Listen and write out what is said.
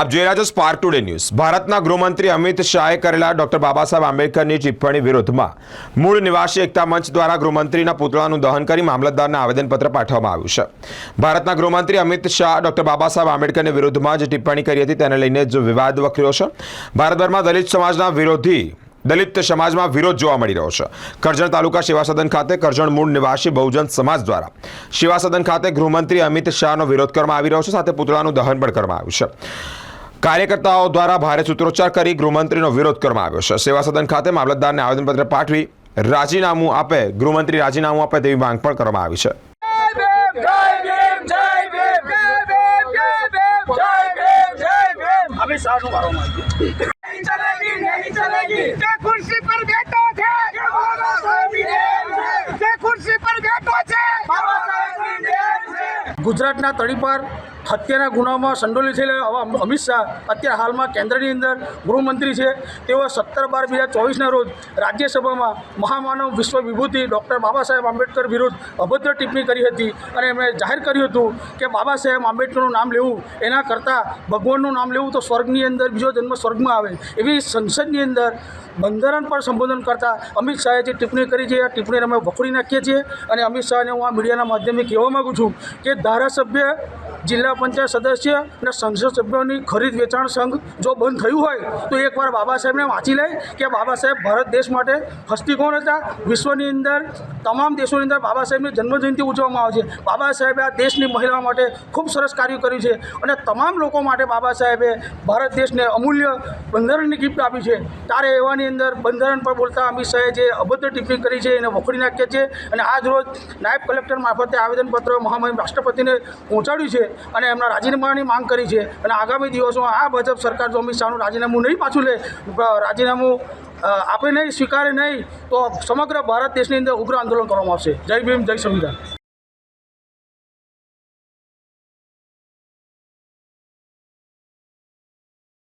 આપ જોઈ રહ્યા છો સ્પાર્ક ટુડે ન્યૂઝ ભારતના ગૃહમંત્રી અમિત શાહે કરેલા ડોક્ટર બાબા સાહેબ આંબેડકરની ટિપ્પણી વિરુદ્ધમાં મૂળ નિવાસી એકતા મંચ દ્વારા ગૃહમંત્રીના પુતળાનું દહન કરી મામલતદારને આવેદનપત્ર પાઠવવામાં આવ્યું છે. ભારતના ગૃહમંત્રી અમિત શાહ ડોક્ટર બાબા સાહેબ આંબેડકરની વિરુદ્ધમાં જે ટિપ્પણી કરી હતી. તેને લઈને જ વિવાદ વકર્યો છે. ભારતભરમાં દલિત સમાજના વિરોધી દલિત સમાજમાં વિરોધ જોવા મળી રહ્યો છે. કરજણ તાલુકા સેવા સદન ખાતે કરજણ મૂળ નિવાસી બહુજન સમાજ દ્વારા સેવા સદન ખાતે ગૃહમંત્રી અમિત શાહનો વિરોધ કરવામાં આવી રહ્યો છે, સાથે પુતળાનું દહન પણ કરવામાં આવ્યું છે. કાર્યકર્તાઓ દ્વારા ભારે સૂત્રોચ્ચાર કરી ગૃહમંત્રીનો વિરોધ કરવામાં આવ્યો છે. સેવા સદન ખાતે મામલતદારને આવેદનપત્ર પાઠવી રાજીનામું આપે, ગૃહમંત્રી રાજીનામું આપે તેવી માંગ પણ કરવામાં આવી છે. વારો માંગ્યો कुर्सी पर बैठो थे જે ખુરશી પર બેઠો છે જે બાબા સાહેબની દેન છે। જે ખુરશી પર બેઠો છે બાબા સાહેબની દેન છે। ગુજરાતના તળી પર હત્યાના ગુનામાં સંડોલી થયેલા આવા અમિત શાહ અત્યારે હાલમાં કેન્દ્રની અંદર ગૃહમંત્રી છે. તેઓ સત્તર બાર બે હજાર ચોવીસના રોજ રાજ્યસભામાં મહામાનવ વિશ્વ વિભૂતિ ડૉક્ટર બાબા સાહેબ આંબેડકર વિરુદ્ધ અભદ્ર ટિપ્પણી કરી હતી અને એમણે જાહેર કર્યું હતું કે બાબા સાહેબ આંબેડકરનું નામ લેવું, એના કરતાં ભગવાનનું નામ લેવું તો સ્વર્ગની અંદર બીજો જન્મ સ્વર્ગમાં આવે. એવી સંસદની અંદર બંધારણ પર સંબોધન કરતા અમિત શાહે જે ટિપ્પણી કરી છે એ ટિપ્પણીને અમે વખોડી નાખીએ છીએ. અને અમિત શાહને હું આ મીડિયાના માધ્યમે કહેવા માગું છું કે ધારાસભ્ય જિલ્લા પંચાયત સદસ્ય અને સંસદ સભ્યોની ખરીદ વેચાણ સંઘ જો બંધ થયું હોય, તો એકવાર બાબા સાહેબને વાંચી લે કે બાબા સાહેબ ભારત દેશ માટે હસ્તી કોણ હતા? વિશ્વની અંદર, તમામ દેશોની અંદર બાબા સાહેબની જન્મજયંતિ ઉજવવામાં આવે છે. બાબા સાહેબે આ દેશની મહિલાઓ માટે ખૂબ સરસ કાર્ય કર્યું છે અને તમામ લોકો માટે બાબા સાહેબે ભારત દેશને અમૂલ્ય બંધારણની ગિફ્ટ આપી છે. ત્યારે એવાની અંદર બંધારણ પર બોલતા અમિત શાહે જે અભદ્ર ટિપ્પણી કરી છે, એને વખોડી નાખીએ છીએ અને આજ રોજ નાયબ કલેક્ટર મારફતે આવેદનપત્ર મહામહિમ રાષ્ટ્રપતિને પહોંચાડ્યું છે. અને એમના રાજીનામાની માંગ કરી છે. અને આગામી દિવસોમાં આ ભાજપ સરકાર જો અમિત શાહનું રાજીનામું નહીં પાછું લે રાજીનામું આપે નહીં, સ્વીકારે નહીં, તો સમગ્ર ભારત દેશની અંદર ઉગ્ર આંદોલન કરવામાં આવશે. જય ભીમ, જય સંવિધાન.